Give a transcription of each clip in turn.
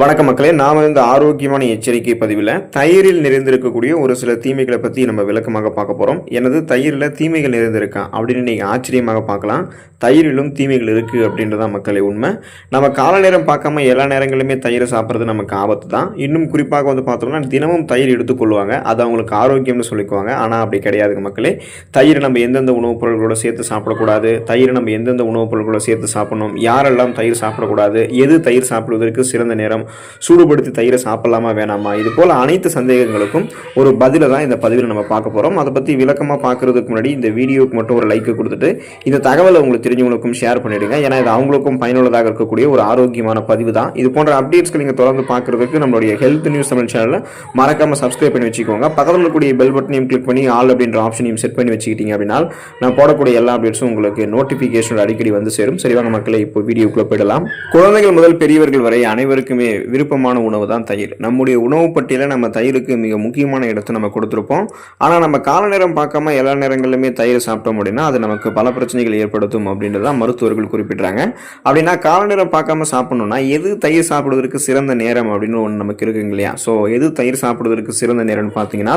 வணக்க மக்களே நாம இந்த ஆரோக்கியமான எச்சரிக்கை பதிவில் தயிரில் நிறைந்திருக்கக்கூடிய ஒரு சில தீமைகளை பற்றி நம்ம விளக்கமாக பார்க்க போகிறோம் எனது தயிரில் தீமைகள் நிறைந்திருக்கா அப்படின்னு நீங்கள் ஆச்சரியமாக பார்க்கலாம். தயிரிலும் தீமைகள் இருக்குது அப்படின்றதான் மக்களே உண்மை. நம்ம கால நேரம் பார்க்காம எல்லா நேரங்களிலுமே தயிரை சாப்பிட்றது நமக்கு ஆபத்து தான் இன்னும் குறிப்பாக வந்து பார்த்தோம்னா தினமும் தயிர் எடுத்துக்கொள்வாங்க. அது அவங்களுக்கு ஆரோக்கியம்னு சொல்லிக்குவாங்க. ஆனால் அப்படி கிடையாதுங்க மக்களே. தயிர் நம்ம எந்தெந்த உணவுப் பொருட்களோட சேர்த்து சாப்பிடக்கூடாது? தயிர் நம்ம எந்தெந்த உணவுப் பொருள்களோட சேர்த்து சாப்பிடணும்? யாரெல்லாம் தயிர் சாப்பிடக்கூடாது? எது தயிர் சாப்பிடுவதற்கு சிறந்த நேரம்? சூடுபடுத்தி தயிரை சாப்பிடலாமா வேணாமா? இது போல் அனைத்து சந்தேகங்களுக்கும் ஒரு பதிலை தான் இந்த பதிவில் நம்ம பார்க்க போகிறோம் அதை பற்றி விளக்கமாக பார்க்குறதுக்கு முன்னாடி இந்த வீடியோவுக்கு மட்டும் ஒரு லைக்கை கொடுத்துட்டு இந்த தகவலை உங்களுக்கு தெரிஞ்சவங்களுக்கும் ஷேர் பண்ணிடுங்க. ஏன்னா இது அவங்களுக்கும் பயனுள்ளதாக இருக்கக்கூடிய ஒரு ஆரோக்கியமான பதிவு தான். இது போன்ற அப்டேட்ஸ்க்கு நீங்கள் தொடர்ந்து பார்க்குறதுக்கு நம்மளுடைய ஹெல்த் நியூஸ் தமிழ் சேனலில் மறக்காமல் சப்ஸ்கிரைப் பண்ணி வச்சுக்கோங்க. பக்கத்தில் இருக்கக்கூடிய பெல் பட்டனையும் கிளிக் பண்ணி ஆல் அப்படின்ற ஆப்ஷனையும் செட் பண்ணி வச்சுக்கிட்டீங்க அப்படின்னா நான் போடக்கூடிய எல்லா அப்டேட்ஸும் உங்களுக்கு நோட்டிஃபிகேஷன் அடிக்கடி வந்து சேரும். சரிவாங்க மக்களை இப்போ வீடியோக்குள்ளே போயிடலாம். குழந்தைகள் முதல் பெரியவர்கள் வரை அனைவருக்குமே விருப்பமான உணவு தான் தயிர். நம்முடைய உணவு பட்டியலில் நம்ம தயிருக்கு மிக முக்கியமான இடத்தை நம்ம கொடுத்துருப்போம். ஆனால் நம்ம கால நேரம் பார்க்காம எல்லா நேரங்களிலுமே தயிர் சாப்பிட்டோம் அப்படின்னா அது நமக்கு பல பிரச்சனைகள் ஏற்படுத்தும் அப்படின்றது தான் மருத்துவர்கள் குறிப்பிட்றாங்க அப்படின்னா கால நேரம் பார்க்காம சாப்பிடணும்னா எது தயிர் சாப்பிடுவதற்கு சிறந்த நேரம் அப்படின்னு ஒன்று நமக்கு இருக்குங்க இல்லையா? ஸோ எது தயிர் சாப்பிடுவதற்கு சிறந்த நேரம்னு பார்த்தீங்கன்னா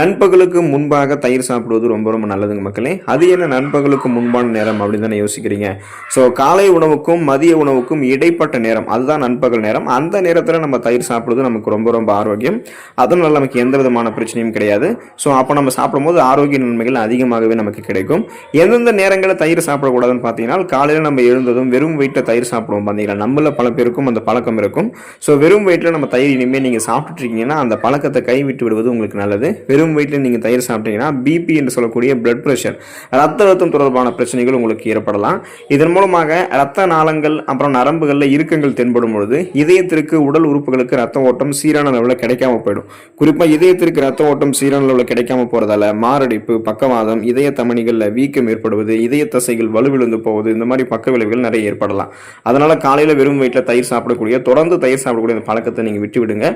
நண்பகலுக்கு முன்பாக தயிர் சாப்பிடுவது ரொம்ப ரொம்ப நல்லதுங்க மக்களே. அது என்ன நண்பகலுக்கு முன்பான நேரம் அப்படின்னு தானே யோசிக்கிறீங்க. ஸோ காலை உணவுக்கும் மதிய உணவுக்கும் இடைப்பட்ட நேரம் அதுதான் நண்பகல் நேரம். அந்த நேரத்தில் நம்ம தயிர் சாப்பிடுவது நமக்கு ரொம்ப ரொம்ப ஆரோக்கியம். அதனால நமக்கு எந்த விதமான பிரச்சனையும் கிடையாது. ஸோ அப்போ நம்ம சாப்பிடும்போது ஆரோக்கிய நன்மைகள் அதிகமாகவே நமக்கு கிடைக்கும். எந்தெந்த நேரங்களில் தயிர் சாப்பிடக்கூடாதுன்னு பார்த்தீங்கன்னா காலையில் நம்ம எழுந்ததும் வெறும் வயிற்றில் தயிர் சாப்பிடுவோம் பார்த்தீங்கன்னா நம்மள பல பேருக்கும் அந்த பழக்கம் இருக்கும். ஸோ வெறும் வயிற்றில் நம்ம தயிர் இனிமேல் நீங்கள் சாப்பிட்டுட்டு இருக்கீங்கன்னா அந்த பழக்கத்தை கைவிட்டு விடுவது உங்களுக்கு நல்லது. வெறும் வயிற்றில் நீங்கள் தயிர் சாப்பிட்டீங்கன்னா பிபி என்று சொல்லக்கூடிய பிளட் ப்ரெஷர் ரத்த அழுத்தம் தொடர்பான பிரச்சனைகள் உங்களுக்கு ஏற்படலாம். இதன் மூலமாக ரத்த நாளங்கள் அப்புறம் நரம்புகளில் இறுக்கங்கள் தென்படும் பொழுது இதயத்திற்கு உடல் உறுப்புகளுக்கு ரத்த ஓட்டம் சீரான அளவில் கிடைக்காம போயிடும். குறிப்பாக இதயத்திற்கு ரத்த ஓட்டம் சீரான அளவில் கிடைக்காம போறதால மாரடைப்பு பக்கவாதம் இதய தமணிகளில் வீக்கம் ஏற்படுவது இதய தசைகள் வலுவிழுந்து போவது இந்த மாதிரி பக்க விளைவுகள் நிறைய ஏற்படலாம். அதனால் காலையில் வெறும் வயிற்றில் தயிர் சாப்பிடக்கூடிய தொடர்ந்து தயிர் சாப்பிடக்கூடிய அந்த பழக்கத்தை நீங்கள் விட்டு விடுங்க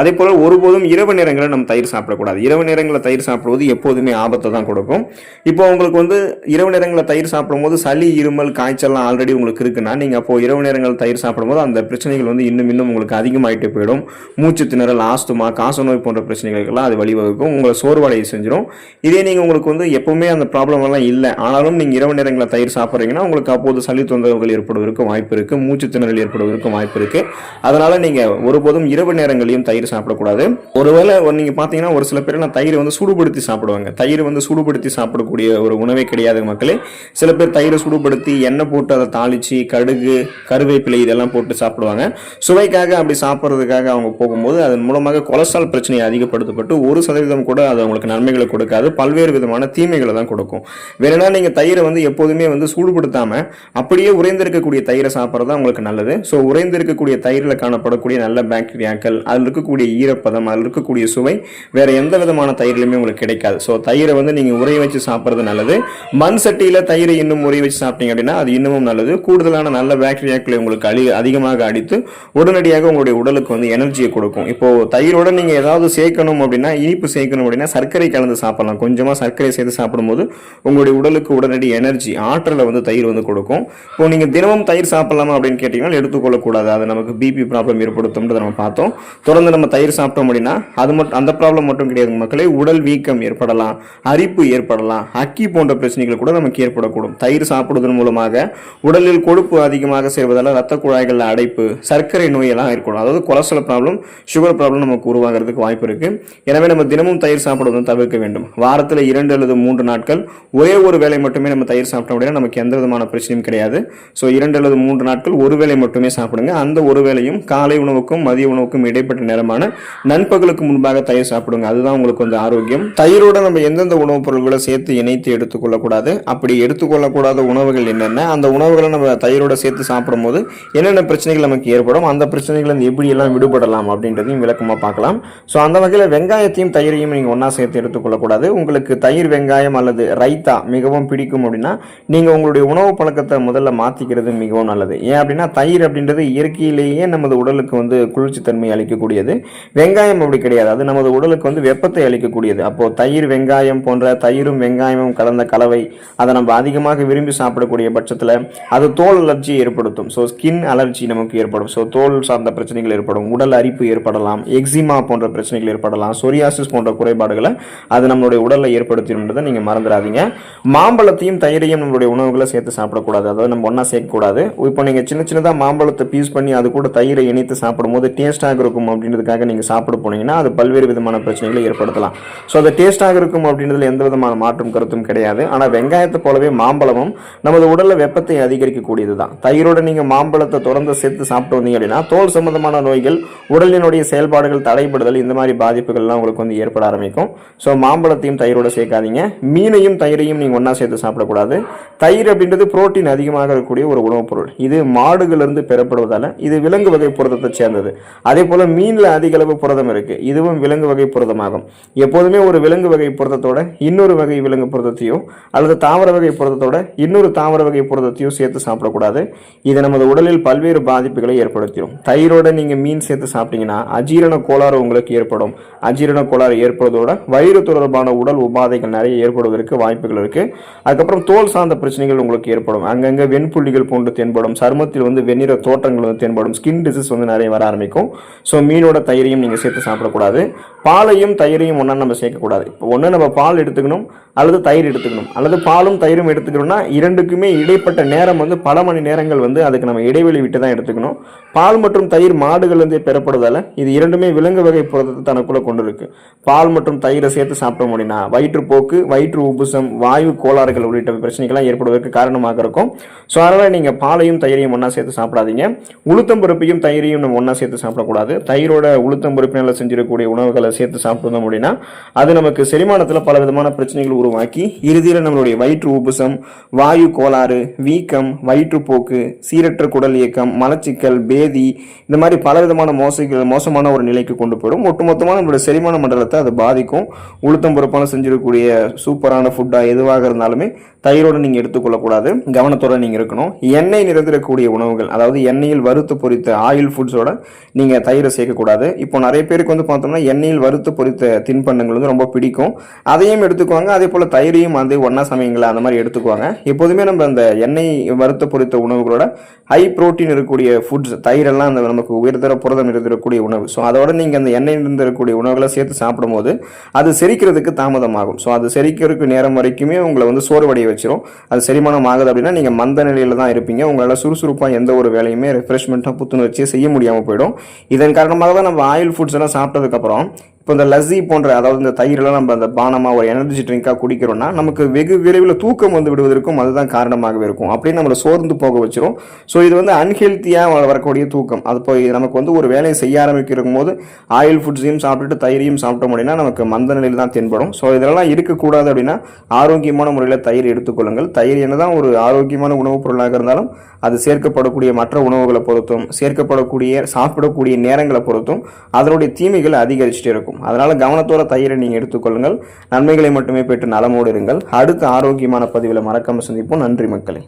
அதே போல் ஒருபோதும் இரவு நேரங்களில் நம்ம தயிர் சாப்பிடக்கூடாது. இரவு நேரங்களில் தயிர் சாப்பிடுவது எப்போதுமே ஆபத்தை தான் கொடுக்கும். இப்போ உங்களுக்கு வந்து இரவு நேரங்களில் தயிர் சாப்பிடும்போது சளி இருமல் காய்ச்சல்லாம் ஆல்ரெடி உங்களுக்கு இருக்குன்னா நீங்கள் அப்போ இரவு நேரங்கள் தயிர் சாப்பிடும்போது அந்த பிரச்சனைகள் வந்து இன்னும் இன்னும் உங்களுக்கு அதிகமாகிட்டு போயிடும். மூச்சு திணறல் ஆஸ்துமா காச நோய் போன்ற பிரச்சனைகளுக்கெல்லாம் அது வழிவகுக்கும். உங்களை சோர்வடைய செஞ்சிடும். இதே நீங்கள் உங்களுக்கு வந்து எப்பவுமே அந்த ப்ராப்ளம் எல்லாம் இல்லை. ஆனாலும் நீங்கள் இரவு நேரங்களில் தயிர் சாப்பிட்றீங்கன்னா உங்களுக்கு அப்போது சளி தொந்தரவுகள் ஏற்படுவதற்கும் வாய்ப்பு இருக்குது மூச்சு திணறல் ஏற்படுவதற்கும் வாய்ப்பு இருக்குது அதனால் நீங்கள் ஒருபோதும் இரவு நேரங்களையும் தயிர் சாப்பிடக்கூடாது. ஒருவேளை நீங்கள் பார்த்தீங்கன்னா ஒரு சில பேர் தயிர் வந்து சூடுபடுத்தி சாப்பிடுவாங்க. தயிர் வந்து சூடுபடுத்தி சாப்பிடக்கூடிய ஒரு உணவே கிடையாது மக்களே. சில பேர் தயிரை சூடுபடுத்தி எண்ணெய் போட்டு அதை தாளித்து கடுகு கருவேப்பிலை இதெல்லாம் போட்டு சாப்பிடுவாங்க. சுவைக்காக அப்படி சாப்பிட்றதுக்காக அவங்க போகும்போது அதன் மூலமாக கொலஸ்ட்ரால் பிரச்சனையை அதிகப்படுத்தப்பட்டு ஒரு சதவீதம் கூட அது அவங்களுக்கு நன்மைகளை கொடுக்காது. பல்வேறு விதமான தீமைகளை தான் கொடுக்கும். வேணும்னா நீங்கள் தயிரை வந்து எப்போதுமே வந்து சூடுபடுத்தாமல் அப்படியே உறைந்திருக்கக்கூடிய தயிரை சாப்பிட்றது தான் உங்களுக்கு நல்லது. ஸோ உறைந்திருக்கக்கூடிய தயிரில் காணப்படக்கூடிய நல்ல பாக்டீரியாக்கள் அதில் இருக்கக்கூடிய ஈரப்பதம் அதில் இருக்கக்கூடிய சுவை வேறு எந்த விதமான தயிரிலுமே உங்களுக்கு கிடைக்காது. ஸோ தயிரை வந்து நீங்கள் உரைய வச்சு சாப்பிட்றது நல்லது. மண் சட்டியில் தயிரை இன்னும் உரைய வச்சு சாப்பிட்டீங்க அப்படின்னா அது இன்னமும் நல்லது. கூடுதலான நல்ல பாக்டீரியாக்களை உங்களுக்கு அழி அதிகமாக அடித்து உடனடியாக உங்களுடைய உடலுக்கு வந்து எனர்ஜியை கொடுக்கும். இப்போது தயிரோட நீங்கள் ஏதாவது சேர்க்கணும் அப்படின்னா இனிப்பு சேர்க்கணும் அப்படின்னா சர்க்கரை கலந்து சாப்பிடலாம். கொஞ்சமாக சர்க்கரை சேர்த்து சாப்பிடும்போது உங்களுடைய உடலுக்கு உடனடி எனர்ஜி ஆற்றலை வந்து தயிர் வந்து கொடுக்கும். இப்போ நீங்கள் தினமும் தயிர் சாப்பிடலாமா அப்படின்னு கேட்டிங்கன்னா எடுத்துக்கொள்ளக்கூடாது. அது நமக்கு பிபி ப்ராப்ளம் ஏற்படுத்தும்ன்றதை நம்ம பார்த்தோம். தொடர்ந்து நம்ம தயிர் சாப்பிட்டோம் அப்படின்னா அது மட்டும் அந்த ப்ராப்ளம் மட்டும் கிடையாது மக்களே. உடல் வீக்கம் ஏற்படலாம் அரிப்பு ஏற்படலாம் அக்கி போன்ற பிரச்சனைகள் கூட நமக்கு ஏற்படக்கூடும். தயிர் சாப்பிடுவதன் மூலமாக உடலில் கொழுப்பு அதிகமாக சேர்வதால் ரத்த குழாய்கள் அடைப்பு சர்க்கரை நோயெல்லாம் இருக்கணும் அதாவது கொலஸ்ட்ரால் ப்ராப்ளம் சுகர் ப்ராப்ளம் நமக்கு உருவாகிறதுக்கு வாய்ப்பு இருக்கு. எனவே நம்ம தினமும் தயிர் சாப்பிடுவதை தவிர்க்க வேண்டும். வாரத்தில் இரண்டு அல்லது மூன்று நாட்கள் ஒரே ஒரு வேலை மட்டுமே நம்ம தயிர் சாப்பிட்டோம் அப்படின்னா நமக்கு எந்த விதமான பிரச்சனையும் கிடையாது. ஸோ இரண்டு அல்லது மூன்று நாட்கள் ஒரு வேளை மட்டுமே சாப்பிடுங்க. அந்த ஒரு வேளையும் காலை உணவுக்கும் மதிய உணவுக்கும் இடைப்பட்ட நேரமான நண்பகலுக்கு முன்பாக தயிர் சாப்பிடுங்க. அதுதான் உங்களுக்கு கொஞ்சம் ஆரோக்கியம். தயிரோட நம்ம எந்தெந்த உணவுப் பொருட்களை சேர்த்து இணைத்து எடுத்துக்கொள்ளக்கூடாது? அப்படி எடுத்துக்கொள்ளக்கூடாத உணவுகள் என்னென்ன? அந்த உணவுகளை நம்ம தயிரோட சேர்த்து சாப்பிடும்போது என்னென்ன பிரச்சனைகள் நமக்கு ஏற்படும்? அந்த பிரச்சனை எப்படி எல்லாம் விடுபடலாம் அப்படின்றதையும் விளக்கமாக பார்க்கலாம். ஸோ அந்த வகையில் வெங்காயத்தையும் தயிரையும் நீங்கள் ஒன்றா சேர்த்து எடுத்துக்கொள்ளக்கூடாது. உங்களுக்கு தயிர் வெங்காயம் அல்லது ரைத்தா மிகவும் பிடிக்கும் அப்படின்னா நீங்கள் உங்களுடைய உணவு பழக்கத்தை முதல்ல மாற்றிக்கிறது மிகவும் நல்லது. ஏன் அப்படின்னா தயிர் அப்படின்றது இயற்கையிலேயே நமது உடலுக்கு வந்து குளிர்ச்சி தன்மை அளிக்கக்கூடியது. வெங்காயம் அப்படி கிடையாது. அது நமது உடலுக்கு வந்து வெப்பத்தை அளிக்கக்கூடியது. அப்போது தயிர் வெங்காயம் போன்ற தயிரும் வெங்காயமும் கலந்த கலவை அதை நம்ம அதிகமாக விரும்பி சாப்பிடக்கூடிய பட்சத்தில் அது தோல் அலர்ஜி ஏற்படுத்தும். ஸோ ஸ்கின் அலர்ஜி நமக்கு ஏற்படும். ஸோ தோல் சார்ந்த சார்ந்த பிரச்சனைகள் ஏற்படும் உடல் அரிப்பு ஏற்படலாம் எக்ஸிமா போன்ற பிரச்சனைகள் ஏற்படலாம் சொரியாசிஸ் போன்ற குறைபாடுகளை அது நம்மளுடைய உடலில் ஏற்படுத்தின்றதை நீங்கள் மறந்துடாதீங்க. மாம்பழத்தையும் தயிரையும் நம்மளுடைய உணவுகளை சேர்த்து சாப்பிடக்கூடாது. அதாவது நம்ம ஒன்றா சேர்க்கக்கூடாது. இப்போ நீங்கள் சின்ன சின்னதாக மாம்பழத்தை பீஸ் பண்ணி அது கூட தயிரை இணைத்து சாப்பிடும்போது டேஸ்ட்டாக இருக்கும் அப்படின்றதுக்காக நீங்கள் சாப்பிட போனீங்கன்னா அது பல்வேறு விதமான பிரச்சனைகளை ஏற்படுத்தலாம். ஸோ அது டேஸ்ட்டாக இருக்கும் அப்படின்றதுல எந்த விதமான மாற்றும் கருத்தும் கிடையாது. ஆனால் வெங்காயத்தை போலவே மாம்பழமும் நமது உடலில் வெப்பத்தை அதிகரிக்கக்கூடியது தான் தயிரோட நீங்கள் மாம்பழத்தை தொடர்ந்து சேர்த்து சாப்பிட்டு வந்தீங்க அப்படின்னா தோல் சம்பந்தமான நோய்கள் உடலினுடைய செயல்பாடுகள் தடைபடுதல் இந்த மாதிரி பாதிப்புகள்லாம் உங்களுக்கு வந்து ஏற்பட ஆரம்பிக்கும். ஸோ மாம்பழத்தையும் தயிரோட சேர்க்காதீங்க. மீனையும் தயிரையும் நீங்கள் ஒன்றா சேர்த்து சாப்பிடக்கூடாது. தயிர் அப்படின்றது புரோட்டீன் அதிகமாக இருக்கக்கூடிய ஒரு உணவுப் பொருள். இது மாடுகளிலிருந்து பெறப்படுவதால் இது விலங்கு வகை புரதத்தை சேர்ந்தது. அதே போல் மீனில் அதிக அளவு புரதம் இருக்குது இதுவும் விலங்கு வகை புரதமாகும். எப்போதுமே ஒரு விலங்கு வகை புரதத்தோட இன்னொரு வகை விலங்கு புரதத்தையோ அல்லது தாவர வகை புரதத்தோட இன்னொரு தாவர வகை புரதத்தையோ சேர்த்து சாப்பிடக்கூடாது. இது நமது உடலில் பல்வேறு பாதிப்புகளை ஏற்படுத்திடும் தயிரோட நீங்கள் மீன் சேர்த்து சாப்பிட்டீங்கன்னா அஜீரண கோளாறு உங்களுக்கு ஏற்படும். அஜீரண கோளாறு ஏற்படுவதோட வயிறு தொடர்பான உடல் உபாதைகள் நிறைய ஏற்படுவதற்கு வாய்ப்புகள் இருக்குது அதுக்கப்புறம் தோல் சார்ந்த பிரச்சனைகள் உங்களுக்கு ஏற்படும். அங்கங்கே வெண்புள்ளிகள் போன்று தென்படும். சருமத்தில் வந்து வெண்ணிற தோற்றங்கள் வந்து தென்படும். ஸ்கின் டிசீஸ் வந்து நிறைய வர ஆரம்பிக்கும். ஸோ மீனோட தயிரையும் நீங்கள் சேர்த்து சாப்பிடக்கூடாது. பாலையும் தயிரையும் ஒன்றா நம்ம சேர்க்கக்கூடாது. இப்போ ஒன்று நம்ம பால் எடுத்துக்கணும் அல்லது தயிர் எடுத்துக்கணும். அல்லது பாலும் தயிரும் எடுத்துக்கணும்னா இரண்டுக்குமே இடைப்பட்ட நேரம் வந்து பல மணி நேரங்கள் வந்து அதுக்கு நம்ம இடைவெளி விட்டு தான் எடுத்துக்கணும். பால் மற்றும் தயிர் மாடுகள்லேருந்தே பெறப்படுவதால் இது இரண்டுமே விலங்கு வகை புரதத்தை தனக்குள்ளே கொண்டு இருக்கு பால் மற்றும் தயிரை சேர்த்து சாப்பிட முடியும்னா வயிற்றுப்போக்கு வயிற்று உபுசம் வாயு கோளாறுகள் உள்ளிட்ட பிரச்சனைகள்லாம் ஏற்படுவதற்கு காரணமாக இருக்கும். ஸோ அதனால் நீங்கள் பாலையும் தயிரையும் ஒன்றா சேர்த்து சாப்பிடாதீங்க. உளுத்தம் பருப்பையும் தயிரையும் நம்ம ஒன்றா சேர்த்து சாப்பிடக்கூடாது. தயிரோட உளுத்தம் பருப்பினால் செஞ்சிருக்கக்கூடிய உணவுகளை சேர்த்து சாப்பிட்டோம் அப்படின்னா அது நமக்கு செரிமானத்தில் பல விதமான பிரச்சனைகள் உருவாக்கி இறுதியில் நம்மளுடைய வயிற்று உபுசம் வாயு கோளாறு வீக்கம் வயிற்றுப்போக்கு சீரற்ற குடல் இயக்கம் மலச்சிக்கல் பேதி இந்த மாதிரி பல விதமான மோசைகள் மோசமான ஒரு நிலைக்கு கொண்டு போயிடும். ஒட்டுமொத்தமாக நம்மளோட செரிமான மண்டலத்தை அது பாதிக்கும். உளுத்தம் பொறுப்பான செஞ்சிருக்கக்கூடிய சூப்பரான ஃபுட்டாக எதுவாக இருந்தாலுமே தயிரோடு நீங்கள் எடுத்துக்கொள்ளக்கூடாது. கவனத்தோட நீங்கள் இருக்கணும். எண்ணெய் நிறைந்திருக்கக்கூடிய உணவுகள் அதாவது எண்ணெயில் வறுத்து பொரித்த ஆயில் ஃபுட்ஸோட நீங்கள் தயிரை சேர்க்கக்கூடாது. இப்போ நிறைய பேருக்கு வந்து பார்த்தோம்னா எண்ணெயில் வறுத்து பொரித்த தின்பண்டங்கள் வந்து ரொம்ப பிடிக்கும். அதையும் எடுத்துக்குவாங்க. அதே போல் தயிரையும் வந்து ஒன்றா சமயங்கள் அந்த மாதிரி எடுத்துக்குவாங்க. எப்போதுமே நம்ம அந்த எண்ணெய் வறுத்து பொரித்த உணவுகளோட ஹை புரோட்டீன் இருக்கக்கூடிய ஃபுட்ஸ் தயிரெல்லாம் அந்த நமக்கு உயர்தர புரதம் இருந்திருக்கக்கூடிய உணவு. ஸோ அதோட நீங்கள் அந்த எண்ணெயில் இருந்திருக்கக்கூடிய உணவுகளை சேர்த்து சாப்பிடும்போது அது செரிக்கிறதுக்கு தாமதமாகும். ஸோ அது செரிக்கிறதுக்கு நேரம் வரைக்குமே உங்களை வந்து சோர்வடைய வச்சிரும். அது செரிமானம் ஆகுது அப்படின்னா நீங்கள் மந்த நிலையில் தான் இருப்பீங்க. உங்களால் சுறுசுறுப்பாக எந்த ஒரு வேலையுமே ரெஃப்ரெஷ்மெண்ட்டாக புத்துணர்ச்சியை செய்ய முடியாமல் போயிடும். இதன் காரணமாக தான் நம்ம ஆயில் ஃபுட்ஸ் எல்லாம் சாப்பிட்டதுக்கப்புறம் இப்போ இந்த லஸ்ஸி போன்ற அதாவது இந்த தயிரெல்லாம் நம்ம அந்த பானமாக ஒரு எனர்ஜி ட்ரிங்காக குடிக்கிறோம்னா நமக்கு வெகு விரைவில் தூக்கம் வந்து விடுவதற்கும் அதுதான் காரணமாகவே இருக்கும். அப்படியே நம்மளை சோர்ந்து போக வச்சிரும். ஸோ இது வந்து அன்ஹெல்த்தியாக வரக்கூடிய தூக்கம். அது போய் நமக்கு வந்து ஒரு வேலையை செய்ய ஆரம்பிக்கும் போது ஆயில் ஃபுட்ஸையும் சாப்பிட்டுட்டு தயிரையும் சாப்பிட்டோம் அப்படின்னா நமக்கு மந்த நிலையில் தான் தென்படும். ஸோ இதெல்லாம் இருக்கக்கூடாது அப்படின்னா ஆரோக்கியமான முறையில் தயிர் எடுத்துக்கொள்ளுங்கள். தயிர் என்னதான் ஒரு ஆரோக்கியமான உணவுப் பொருளாக இருந்தாலும் அது சேர்க்கப்படக்கூடிய மற்ற உணவுகளை பொறுத்தும் சேர்க்கப்படக்கூடிய சாப்பிடக்கூடிய நேரங்களை பொறுத்தும் அதனுடைய தீமைகள் அதிகரிச்சுட்டே இருக்கும். அதனால் கவனத்தோட தயிரை நீங்கள் எடுத்துக்கொள்ளுங்கள் நன்மைகளை மட்டுமே பெற்று நலமோடு இருங்கள். அடுத்த ஆரோக்கியமான பதிவில் மறக்காமல் சந்திப்போம். நன்றி மக்களே.